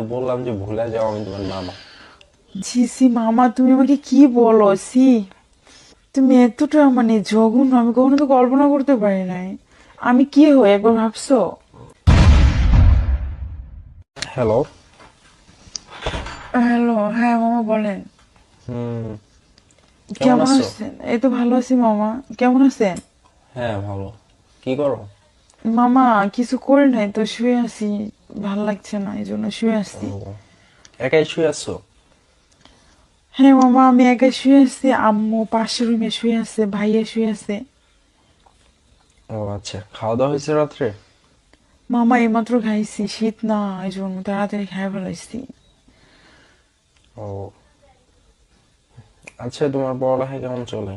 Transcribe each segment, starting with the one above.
বললাম যে ভুলে যাও আমি তোমার মামা। ছি সি মামা তুমি আমাকে কি বলো? সি তুমি এতটা মানে জঘন্য আমি কখনো তো কল্পনা করতে পারি নাই। আমি কি হই একবার ভাবছ? হ্যালো হ্যালো হ্যাঁ মামা বলেন। হুম। কেমন কেমন আছেন? এই তো ভালো আছি মামা। কেমন আছেন? হ্যাঁ ভালো। কি করো? মামা কিছু করি নাই তো শুয়ে আছি। ভালো লাগছে না এই জন্য শুয়ে আছি ও, একাই শুয়ে আছো? হ্যাঁ মামা আমি একাই শুয়ে আছি। আম্মু পাশের রুমে শুয়ে আছে ভাইয়া শুয়ে আছে। ও আচ্ছা খাওয়া দাওয়া হয়েছে রাত্রে? মামা এইমাত্র খাইছি শীত না এই জন্য তাড়াতাড়ি খাই ফেলাইছি। ও আচ্ছা তোমার পড়ালেখা কেমন চলে?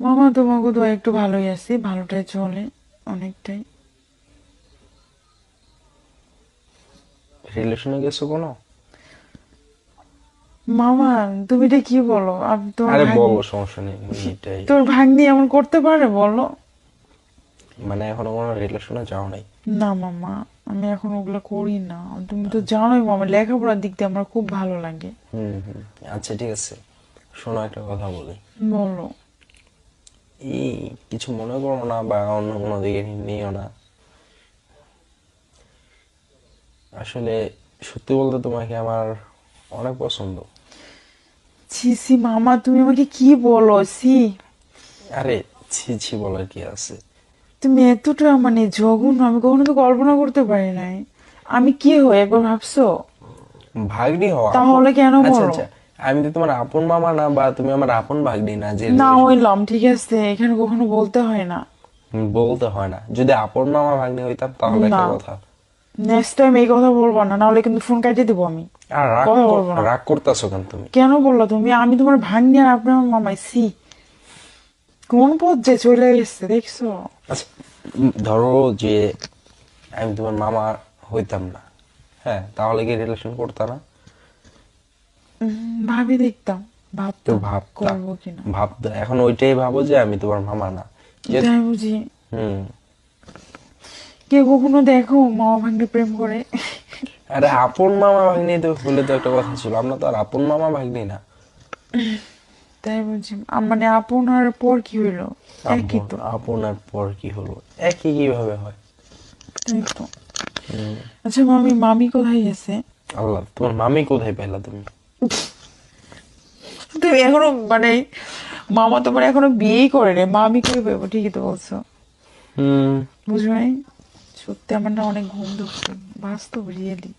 মামা তোমাকে তো একটু ভালোই আছি ভালোটাই চলে অনেকটাই। রিলেশনে গেছো কোনো? মামা তুমি এটা কি বলো? আরে বলো সমস্যা নেই এটাই। তোর ভাগ্নি এমন করতে পারে বলো। মানে এখনও কোনো রিলেশনে যাও নাই? না মামা আমি এখন ওগুলো করি না। তুমি তো জানোই মামা লেখাপড়ার দিক দিয়ে আমার খুব ভালো লাগে। হুম হুম। আচ্ছা ঠিক আছে। শোনো একটা কথা বলি। বলো। এই কিছু মনে করো না বা অন্য কোনো দিকে নিও না। আসলে সত্যি বলতে তোমাকে আমার অনেক পছন্দ। ছি ছি মামা তুমি আমাকে কি বলো? সি আরে ছি ছি বলার কি আছে? তুমি এতটা মানে জঘন্য আমি কখনো তো কল্পনা করতে পারি নাই। আমি কি হই একবার ভাবছ? ভাগ্নি হওয়া। তাহলে কেন আচ্ছা বলো? আচ্ছা আমি তো তোমার আপন মামা না বা তুমি আমার আপন ভাগ্নি না যে না হইলাম ঠিক আছে এখানে কখনো বলতে হয় না। বলতে হয় না। যদি আপন মামা ভাগ্নি হইতাম তাহলে না। কথা। নেক্সট টাইম এই কথা বলব না নাহলে কিন্তু ফোন কাটিয়ে দেবো আমি। আর রাগ কথা বলব না। রাগ করতেছো কেন তুমি? কেন বলল তুমি? আমি তোমার ভাগ্নি আর আপনি আমার মামাই সি কোন পর্যায়ে চলে গেছে দেখছ? আচ্ছা ধরো যে আমি তোমার মামা হইতাম না হ্যাঁ তাহলে কি রিলেশন করতাম না? ভাবি দেখতাম ভাবতা করব কিনা। ভাবতা এখন ওইটাই ভাবো যে আমি তোমার মামা না। যে তাই বুঝি হুম। কে কখনো দেখো মামা ভাগ্নে প্রেম করে। আরে আপন মামা ভাগ্নি তো হলে তো একটা কথা ছিল আমরা তো আর আপন মামা ভাগ্নি না। তাই আম- মানে আপনার পর কি হইল একই তো। আপন- আপনার পর কি হলো? একই কীভাবে হয়? তাই তো। আচ্ছা মামি মামি কোথায় গেছে? আল্লাহ তোমার মামি কোথায় পেলা তুমি? তুমি এখনও মানে মামা তোমার এখনও বিয়েই করেনি। মামি করে পেবো? ঠিকই তো বলছো। হুম। বুঝো নাই? সত্যি আমার না অনেক ঘুম ধরছে। বাস্তব রিয়েলি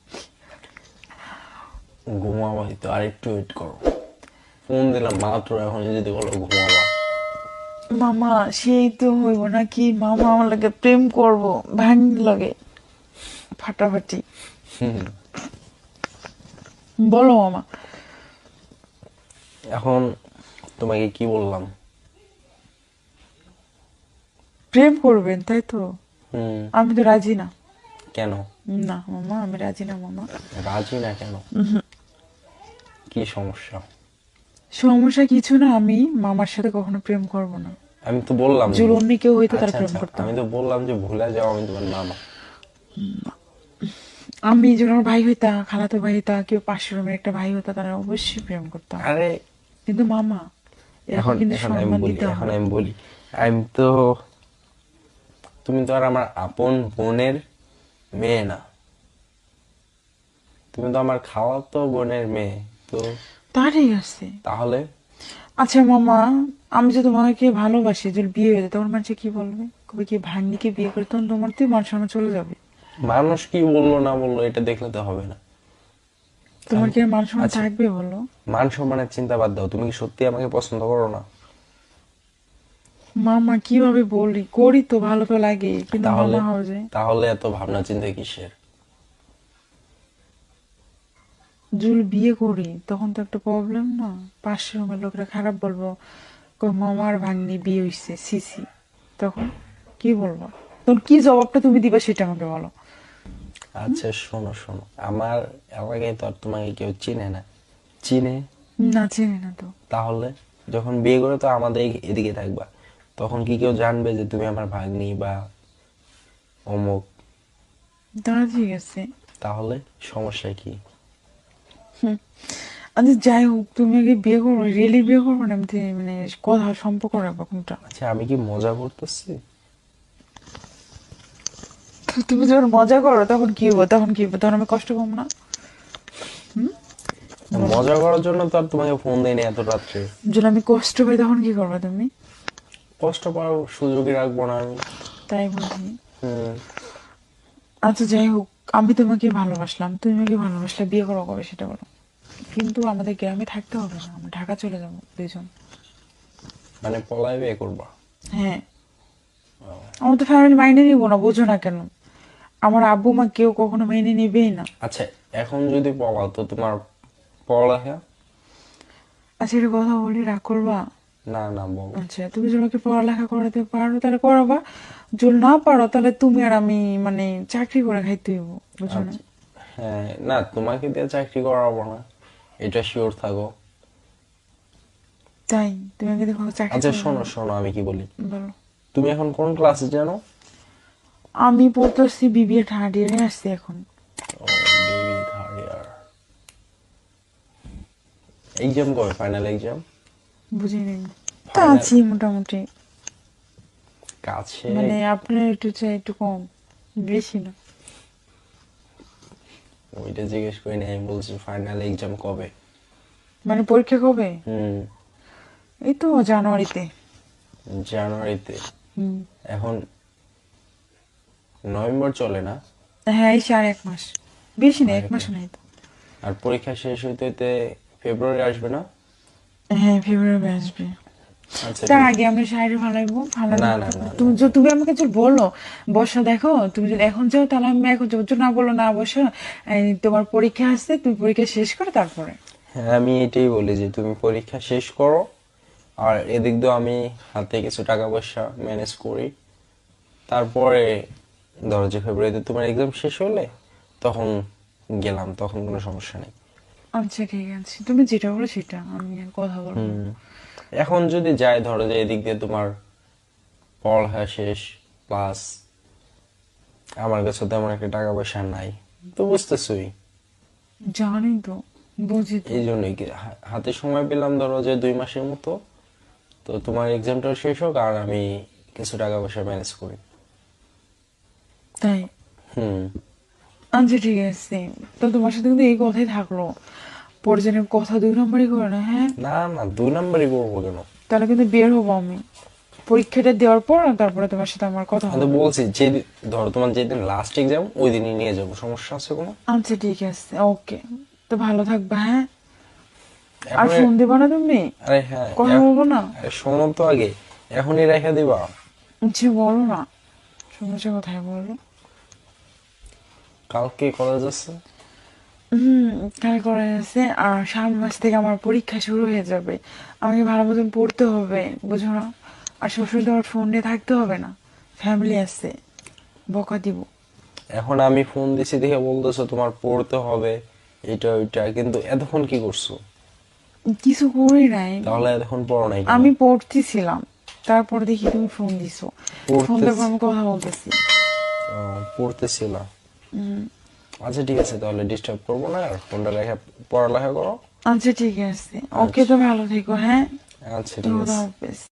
ঘুমাবা তো আর একটু ওয়েট করো। ফোন দিলাম মাত্র এখন যদি বলো ঘুমাবা। মামা সেই তো হইব নাকি? মামা আমার লাগে প্রেম করব লাগে। ফাটাফাটি। বলো মামা। এখন তোমাকে কি বললাম? প্রেম করবেন তাই তো? আমি তো রাজি না। কেন? না মামা আমি রাজি না মামা। রাজি না কেন? কি সমস্যা? সমস্যা কিছু না আমি মামার সাথে কখনো প্রেম করব না। আমি তো বললাম অন্য কেউ হইতো তার আচ্ছা, প্রেম আচ্ছা, করতাম আমি তো বললাম যে ভুলে যাও আমি তোমার মামা। আমি আমার ভাই হইতা খালাতো ভাই হইতা কেউ পাশের রুমের একটা ভাই হইতা তারা অবশ্যই প্রেম করতাম আরে কিন্তু মামা এখন এখন কিন্তু আমি বলি এখন আমি বলি আমি তো তুমি তো আর আমার আপন বোনের মেয়ে না। তুমি তো আমার খাওয়াতো বোনের মেয়ে তো তা ঠিক আছে। তাহলে? আচ্ছা মামা আমি যে তোমাকে ভালোবাসি যদি বিয়ে হয়ে যায় তখন মানুষ কি বলবে? কবে কি ভাগ্নিকে বিয়ে করে তখন তোমার তুই মান সম্মান চলে যাবে? মানুষ কি বলল না বলল এটা দেখলে তো হবে না। তোমার কি মান সম্মান আচ্ছা। থাকবে বলো? মান সম্মানের চিন্তা বাদ দাও তুমি কি সত্যি আমাকে পছন্দ করো না? মামা কীভাবে বলি? করি তো ভালো তো লাগে কিন্তু তাহলে মামা হবে তাহলে এত ভাবনা চিন্তা কিসের? যদি বিয়ে করি তখন তো একটা প্রবলেম না? পাশের রুমের লোকরা খারাপ বলব কই মামার ভাগ্নি বিয়ে হইছে সিসি। তখন কি বলব? তখন কি জবাবটা তুমি দিবে সেটা আমাকে বলো। আচ্ছা শোনো শোনো। আমার এলাকায় তো আর তোমাকে কেউ চিনে না। চিনে? না চিনি না তো। তাহলে যখন বিয়ে করে তো আমাদের এদিকে থাকবা। তখন কি কেউ জানবে যে তুমি আমার ভাগ্নি বা অমুক? তারা ঠিক আছে। তাহলে সমস্যা কি? আচ্ছা যাই হোক তুমি আগে বিয়ে করো রিয়েলি বিয়ে করব না? মানে কথা সম্পর্ক রাখব কোনটা আচ্ছা আমি কি মজা করতেছি? তুমি যখন মজা করো তখন কি হব? তখন কি হব? তখন আমি কষ্ট পাবো না? মজা করার জন্য তো আর তোমাকে ফোন দেয়নি এত রাত্রে। যদি আমি কষ্ট পাই তখন কি করবে তুমি? কষ্ট পাওয়ার সুযোগই রাখব না আমি। তাই বুঝি আচ্ছা যাই হোক আমি তোমাকে ভালোবাসলাম তুমি আমাকে ভালোবাসলে বিয়ে করো কবে সেটা বলো। কিন্তু আমাদের গ্রামে থাকতে হবে না আমরা ঢাকা চলে যাব দুইজন। মানে পলায় বিয়ে করবা? হ্যাঁ। আমার তো ফ্যামিলি মাইনে নিবো না বোঝো না কেন। আমার আব্বু মা কেউ কখনো মেনে নেবেই না। আচ্ছা এখন যদি পলাও তো তোমার পড়ালেখা? আচ্ছা এটা কথা বলি রাগ করবা? না না বলো আচ্ছা তুমি যদি আমাকে পড়ালেখা করাতে পারো তাহলে করাবা যদি না পারো তাহলে তুমি আর আমি মানে চাকরি করে খাইতে হইব না? হ্যাঁ না তোমাকে দিয়ে চাকরি করাবো না। এটা শিওর থাকো। তাই? তুমি আমাকে দেখো চাকরি আচ্ছা শোনো শোনো আমি কি বলি? বলো। তুমি এখন কোন ক্লাসে জানো? আমি পড়তেছি বিবিএ থার্ড ইয়ারে আসছি এখন। এক্সাম কবে? ফাইনাল এক্সাম বুঝি নেই তা আছি মোটামুটি। কাছে। মানে আপনার একটু চাই একটু কম বেশি না। ওইটা জিজ্ঞেস করি না আমি বলছি ফাইনাল এক্সাম কবে? মানে পরীক্ষা কবে? হুম। এই তো জানুয়ারিতে। জানুয়ারিতে। হুম। এখন নভেম্বর চলে না? হ্যাঁ এই আর এক মাস। বেশি না এক মাস। নাই আর পরীক্ষা শেষ হইতে হইতে ফেব্রুয়ারি আসবে না? হ্যাঁ ফেব্রুয়ারি আসবে তার আগে আমরা শাড়ি ফালাইবো তুমি তুমি আমাকে যদি বলো বসা দেখো তুমি যদি এখন যাও তাহলে আমি এখন যাব। না বলো না বসো তোমার পরীক্ষা আসছে তুমি পরীক্ষা শেষ করো তারপরে। হ্যাঁ আমি এটাই বলি যে তুমি পরীক্ষা শেষ করো আর এদিক দিয়ে আমি হাতে কিছু টাকা পয়সা ম্যানেজ করি। তারপরে ধরো যে ফেব্রুয়ারিতে তোমার এক্সাম শেষ হলে তখন গেলাম তখন কোনো সমস্যা নেই। আচ্ছা ঠিক আছে তুমি যেটা বলো সেটা আমি আর কথা বলব হুম। এখন যদি ধরো যে এদিক দিয়ে তোমার পড়ালেখা শেষ প্লাস আমার কাছে তেমন একটা টাকা পয়সা নাই তো বুঝতেছই। জানি তো বুঝি তো। এই জন্যই কি হা- হাতে সময় পেলাম ধরো যে দুই মাসের মতো তো তোমার এক্সামটা শেষ হোক আর আমি কিছু টাকা পয়সা ম্যানেজ করি। তাই? হুম। আচ্ছা ঠিক আছে তো তোমার সাথে কিন্তু এই কথাই থাকল। পরে যেন কথা দুই নম্বরই করে না হ্যাঁ? না না দুই নাম্বারই করব কেন? তাহলে কিন্তু বের হব আমি। পরীক্ষাটা দেওয়ার পর তারপরে তোমার সাথে আমার কথা হবে। বলছি যে ধরো তোমার যেদিন লাস্ট এক্সাম ওই দিনই নিয়ে যাব সমস্যা আছে কোনো? আচ্ছা ঠিক আছে ওকে তো ভালো থাকবা হ্যাঁ? আর ফোন দেবা না তুমি? আরে হ্যাঁ কথা বলব না? শোনো তো আগে এখনই রেখে দিবা। আচ্ছা বলো না। সমস্যা কোথায় বলো? কালকে কলেজ আছে? হুম কাল করে আছে আর সামনের মাস থেকে আমার পরীক্ষা শুরু হয়ে যাবে। আমাকে ভালো মতন পড়তে হবে বুঝো না? আর শ্বশুর দেওয়ার ফোন নিয়ে থাকতে হবে না। ফ্যামিলি আছে বকা দিব। এখন আমি ফোন দিছি দেখে বলতেছো তোমার পড়তে হবে এটা ওইটা কিন্তু এতক্ষণ কি করছ? কিছু করি নাই। তাহলে এতক্ষণ পড়ো নাই? আমি পড়তেছিলাম তারপর দেখি তুমি ফোন দিছো। ফোন। দেওয়ার আমি কথা বলতেছি। ও, পড়তেছিলা হুম, আচ্ছা ঠিক আছে তাহলে ডিস্টার্ব করব না আর ফোনটা রেখে পড়ালেখা করো। আচ্ছা ঠিক আছে। ওকে তো ভালো থেকো হ্যাঁ? আচ্ছা ঠিক আছে।